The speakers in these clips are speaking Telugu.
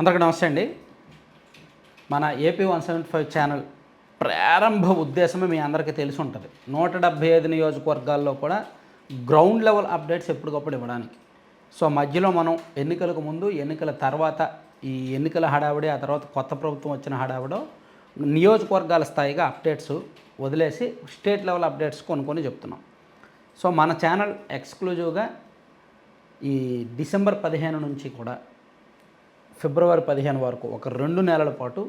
అందరికీ నమస్తే అండి. మన AP one seventy five channel ప్రారంభ ఉద్దేశమే మీ అందరికీ తెలిసి ఉంటుంది. నూట డెబ్భై ఐదు నియోజకవర్గాల్లో కూడా గ్రౌండ్ లెవెల్ అప్డేట్స్ ఎప్పటికప్పుడు ఇవ్వడానికి. సో మధ్యలో మనం ఎన్నికలకు ముందు ఎన్నికల తర్వాత ఈ ఎన్నికల హడావిడి ఆ తర్వాత కొత్త ప్రభుత్వం వచ్చిన హడావిడో నియోజకవర్గాల స్థాయిగా అప్డేట్స్ వదిలేసి స్టేట్ లెవెల్ అప్డేట్స్ కొనుక్కొని చెప్తున్నాం. సో మన ఛానల్ ఎక్స్క్లూజివ్గా ఈ డిసెంబర్ పదిహేను నుంచి కూడా ఫిబ్రవరి పదిహేను వరకు ఒక రెండు నెలల పాటు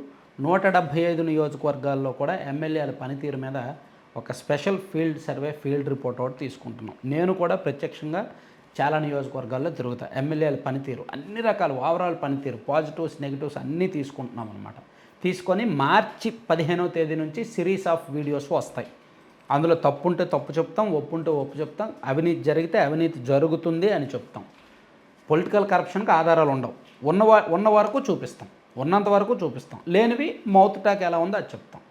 నూట డెబ్భై ఐదు నియోజకవర్గాల్లో కూడా ఎమ్మెల్యేల పనితీరు మీద ఒక special field survey field report ఒకటి తీసుకుంటున్నాం. నేను కూడా ప్రత్యక్షంగా చాలా నియోజకవర్గాల్లో తిరుగుతా. ఎమ్మెల్యేల పనితీరు అన్ని రకాల ఓవరాల్ పనితీరు పాజిటివ్స్ నెగిటివ్స్ అన్నీ తీసుకుంటున్నాం అనమాట తీసుకొని మార్చి పదిహేనవ తేదీ నుంచి సిరీస్ ఆఫ్ వీడియోస్ వస్తాయి. అందులో తప్పు ఉంటే తప్పు చెప్తాం ఒప్పుంటే ఒప్పు చెప్తాం అవినీతి జరిగితే అవినీతి జరుగుతుంది అని చెప్తాం. పొలిటికల్ కరప్షన్కి ఆధారాలు ఉండవు. ఉన్న ఉన్న వరకు చూపిస్తాం. ఉన్నంత వరకు చూపిస్తాం. లేనివి మౌత్ టాక్ ఎలా ఉందో అది చెప్తాం.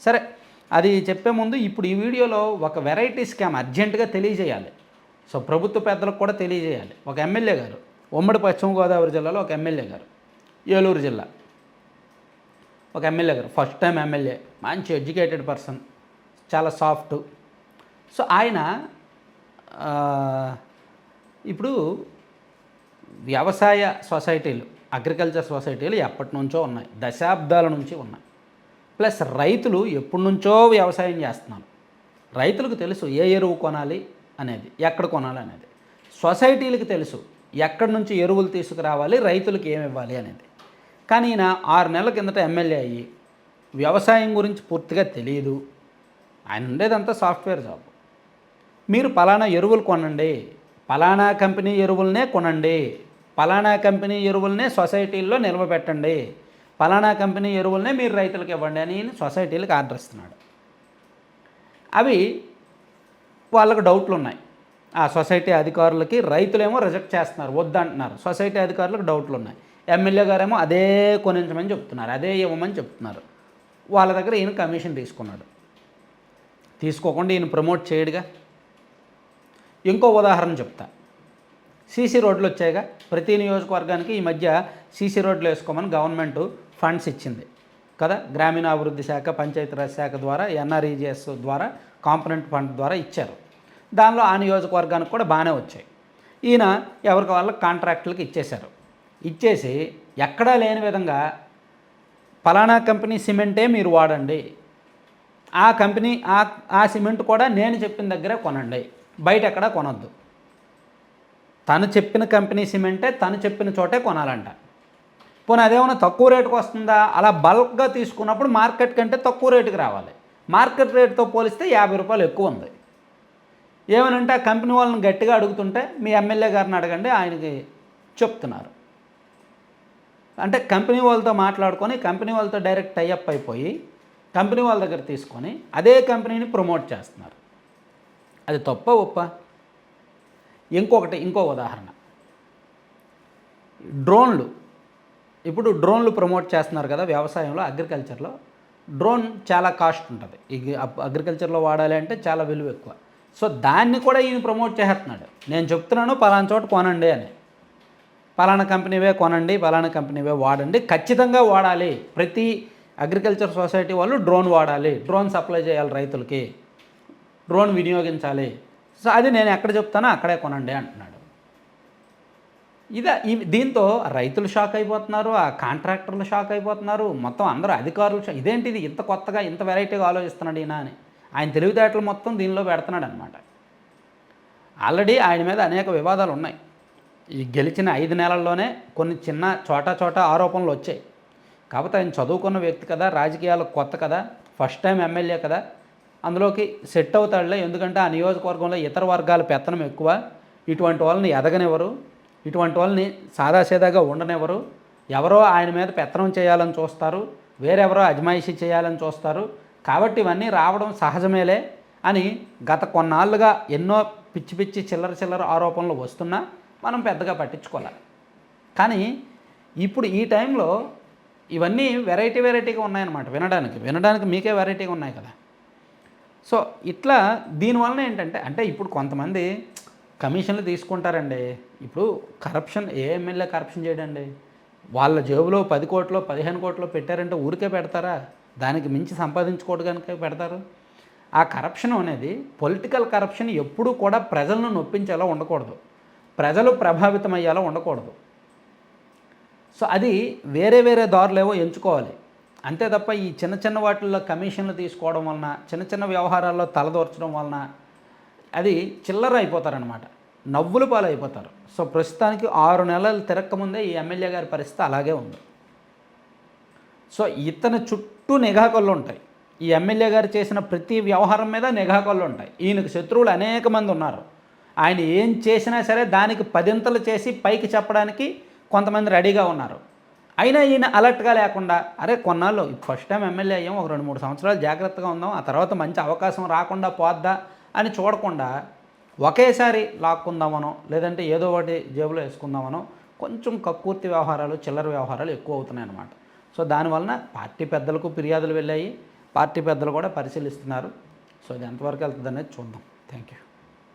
సరే అది చెప్పే ముందు ఇప్పుడు ఈ వీడియోలో ఒక వెరైటీ స్కామ్ అర్జెంటుగా తెలియజేయాలి. సో ప్రభుత్వ పెద్దలకు కూడా తెలియజేయాలి. ఒక ఎమ్మెల్యే గారు ఉమ్మడి పశ్చిమ గోదావరి జిల్లాలో ఒక ఎమ్మెల్యే గారు ఏలూరు జిల్లా. ఒక ఎమ్మెల్యే గారు ఫస్ట్ టైం ఎమ్మెల్యే మంచి ఎడ్యుకేటెడ్ పర్సన్ చాలా సాఫ్ట్. సో ఆయన ఇప్పుడు వ్యవసాయ సొసైటీలు అగ్రికల్చర్ సొసైటీలు ఎప్పటి నుంచో ఉన్నాయి. దశాబ్దాల నుంచి ఉన్నాయి. ప్లస్ రైతులు ఎప్పటి నుంచో వ్యవసాయం చేస్తున్నారు. రైతులకు తెలుసు ఏ ఎరువు కొనాలి అనేది ఎక్కడ కొనాలి అనేది. సొసైటీలకు తెలుసు ఎక్కడి నుంచి ఎరువులు తీసుకురావాలి రైతులకు ఏమి ఇవ్వాలి అనేది. కానీ ఈయన ఆరు నెలల కిందట ఎమ్మెల్యే అయ్యి వ్యవసాయం గురించి పూర్తిగా తెలియదు ఆయన ఉండేదంతా సాఫ్ట్వేర్ జాబ్. మీరు పలానా ఎరువులు కొనండి పలానా కంపెనీ ఎరువులనే కొనండి పలానా కంపెనీ ఎరువులనే సొసైటీల్లో నిల్వ పెట్టండి. పలానా కంపెనీ ఎరువులనే మీరు రైతులకు ఇవ్వండి అని సొసైటీలకు ఆర్డర్ ఇస్తున్నాడు. అవి వాళ్ళకు డౌట్లు ఉన్నాయి. ఆ సొసైటీ అధికారులకి రైతులేమో రిజెక్ట్ చేస్తున్నారు వద్దంటున్నారు. సొసైటీ అధికారులకు డౌట్లు ఉన్నాయి. ఎమ్మెల్యే గారేమో అదే కొనించమని చెప్తున్నారు అదే ఇవ్వమని చెప్తున్నారు. వాళ్ళ దగ్గర ఈయన కమిషన్ తీసుకున్నాడు. తీసుకోకుండా ఈయన ప్రమోట్ చేయడుగా. ఇంకో ఉదాహరణ చెప్తా. సీసీ రోడ్లు వచ్చాయిగా. ప్రతి నియోజకవర్గానికి ఈ మధ్య సీసీ రోడ్లు వేసుకోమని గవర్నమెంట్ ఫండ్స్ ఇచ్చింది. కదా? గ్రామీణాభివృద్ధి శాఖ పంచాయతీరాజ్ శాఖ ద్వారా ఎన్ఆర్ఈజిఎస్ ద్వారా కాంపనెంట్ ఫండ్ ద్వారా ఇచ్చారు. దానిలో ఆ నియోజకవర్గానికి కూడా బాగానే వచ్చాయి. ఈయన ఎవరికి వాళ్ళకి కాంట్రాక్టులకు ఇచ్చేశారు. ఇచ్చేసి ఎక్కడా లేని విధంగా పలానా కంపెనీ సిమెంటే మీరు వాడండి. ఆ కంపెనీ ఆ ఆ సిమెంట్ కూడా నేను చెప్పిన దగ్గరే కొనండి. బయట ఎక్కడా కొనొద్దు. తను చెప్పిన కంపెనీ సిమెంటే తను చెప్పిన చోటే కొనాలంట. పోనీ అదేమన్నా తక్కువ రేటుకు వస్తుందా? అలా బల్క్గా తీసుకున్నప్పుడు మార్కెట్ కంటే తక్కువ రేటుకి రావాలి. మార్కెట్ రేటుతో పోలిస్తే యాభై రూపాయలు ఎక్కువ ఉంది. ఏమనంటే ఆ కంపెనీ వాళ్ళని గట్టిగా అడుగుతుంటే మీ ఎమ్మెల్యే గారిని అడగండి ఆయనకి చెప్తున్నారు. అంటే కంపెనీ వాళ్ళతో మాట్లాడుకొని కంపెనీ వాళ్ళతో డైరెక్ట్ టైఅప్ అయిపోయి కంపెనీ వాళ్ళ దగ్గర తీసుకొని అదే కంపెనీని ప్రమోట్ చేస్తున్నారు. అది తప్ప ఒప్ప ఇంకొకటి ఇంకో ఉదాహరణ. డ్రోన్లు. ఇప్పుడు డ్రోన్లు ప్రమోట్ చేస్తున్నారు కదా వ్యవసాయంలో అగ్రికల్చర్లో. డ్రోన్ చాలా కాస్ట్ ఉంటుంది. ఈ అగ్రికల్చర్లో వాడాలి అంటే చాలా విలువ ఎక్కువ. సో దాన్ని కూడా ఈయన ప్రమోట్ చేస్తున్నాడు. నేను చెప్తున్నాను పలానా చోట కొనండి అని. పలానా కంపెనీవే కొనండి పలానా కంపెనీవే వాడండి. ఖచ్చితంగా వాడాలి. ప్రతి అగ్రికల్చర్ సొసైటీ వాళ్ళు డ్రోన్ వాడాలి. డ్రోన్ సప్లై చేయాలి రైతులకి. డ్రోన్ వినియోగించాలి. సో అది నేను ఎక్కడ చెప్తానో అక్కడే కొనండి అంటున్నాడు. ఇదే దీంతో రైతులు షాక్ అయిపోతున్నారు ఆ కాంట్రాక్టర్లు షాక్ అయిపోతున్నారు మొత్తం అందరూ అధికారులు ఇదేంటి ఇదేంటిది ఇంత కొత్తగా ఇంత వెరైటీగా ఆలోచిస్తున్నాడు ఈయన అని. ఆయన తెలివితేటలు మొత్తం దీనిలో పెడుతున్నాడు అనమాట ఆల్రెడీ ఆయన మీద అనేక వివాదాలు ఉన్నాయి. ఈ గెలిచిన ఐదు నెలల్లోనే కొన్ని చిన్న చోట చోట ఆరోపణలు వచ్చాయి. కాకపోతే ఆయన చదువుకున్న వ్యక్తి కదా రాజకీయాలకు కొత్త కదా ఫస్ట్ టైం ఎమ్మెల్యే కదా అందులోకి సెట్ అవుతాడులే. ఎందుకంటే ఆ నియోజకవర్గంలో ఇతర వర్గాల పెత్తనం ఎక్కువ. ఇటువంటి వాళ్ళని ఎదగనివ్వరు. ఇటువంటి వాళ్ళని సాదాసీదాగా ఉండనివ్వరు. ఎవరో ఆయన మీద పెత్తనం చేయాలని చూస్తారు. వేరెవరో అజమాయిషీ చేయాలని చూస్తారు. కాబట్టి ఇవన్నీ రావడం సహజమేలే అని గత కొన్నాళ్ళుగా ఎన్నో పిచ్చి పిచ్చి చిల్లర చిల్లర ఆరోపణలు వస్తున్నా మనం పెద్దగా పట్టించుకోవాలి కానీ ఇప్పుడు ఈ టైంలో ఇవన్నీ వెరైటీ వెరైటీగా ఉన్నాయన్నమాట వినడానికి. వినడానికి మీకే వెరైటీగా ఉన్నాయి కదా. సో ఇట్లా దీనివలన ఏంటంటే అంటే ఇప్పుడు కొంతమంది కమిషన్లు తీసుకుంటారండి. ఇప్పుడు కరప్షన్ ఏ ఎమ్మెల్యే కరప్షన్ చేయడండి? వాళ్ళ జేబులో పది కోట్లు పదిహేను కోట్లు పెట్టారంటే ఊరికే పెడతారా? దానికి మించి సంపాదించుకోవడానికి పెడతారు. ఆ కరప్షన్ అనేది పొలిటికల్ కరప్షన్ ఎప్పుడూ కూడా ప్రజలను నొప్పించేలా ఉండకూడదు. ప్రజలు ప్రభావితం అయ్యేలా ఉండకూడదు. సో అది వేరే వేరే దారులేవో ఎంచుకోవాలి. అంతే తప్ప ఈ చిన్న చిన్న వాటిల్లో కమిషన్లు తీసుకోవడం వలన చిన్న చిన్న వ్యవహారాల్లో తలదోర్చడం వలన అది చిల్లర అయిపోతారనమాట నవ్వులు పాలైపోతారు. సో ప్రస్తుతానికి ఆరు నెలలు తిరక్కముందే ఈ ఎమ్మెల్యే గారి పరిస్థితి అలాగే ఉంది. సో ఇతని చుట్టూ నిఘా కళ్ళు ఉంటాయి. ఈ ఎమ్మెల్యే గారు చేసిన ప్రతి వ్యవహారం మీద నిఘా కళ్ళు ఉంటాయి. ఈయనకు శత్రువులు అనేక మంది ఉన్నారు. ఆయన ఏం చేసినా సరే దానికి పదింతలు చేసి పైకి చెప్పడానికి కొంతమంది రెడీగా ఉన్నారు. అయినా ఈయన అలర్ట్గా లేకుండా అరే కొన్నాళ్ళు ఫస్ట్ టైం ఎమ్మెల్యే అయ్యాం ఒక రెండు మూడు సంవత్సరాలు జాగ్రత్తగా ఉందాం ఆ తర్వాత మంచి అవకాశం రాకుండా పోద్దా అని చూడకుండా ఒకేసారి లాక్కుందామనో లేదంటే ఏదో ఒకటి జేబులో వేసుకుందామనో కొంచెం కక్కుర్తి వ్యవహారాలు చిల్లర వ్యవహారాలు ఎక్కువ అవుతున్నాయి అన్నమాట. సో దానివలన పార్టీ పెద్దలకు ఫిర్యాదులు వెళ్ళాయి పార్టీ పెద్దలు కూడా పరిశీలిస్తున్నారు. సో ఇది ఎంతవరకు వెళ్తుంది అనేది చూద్దాం. Thank you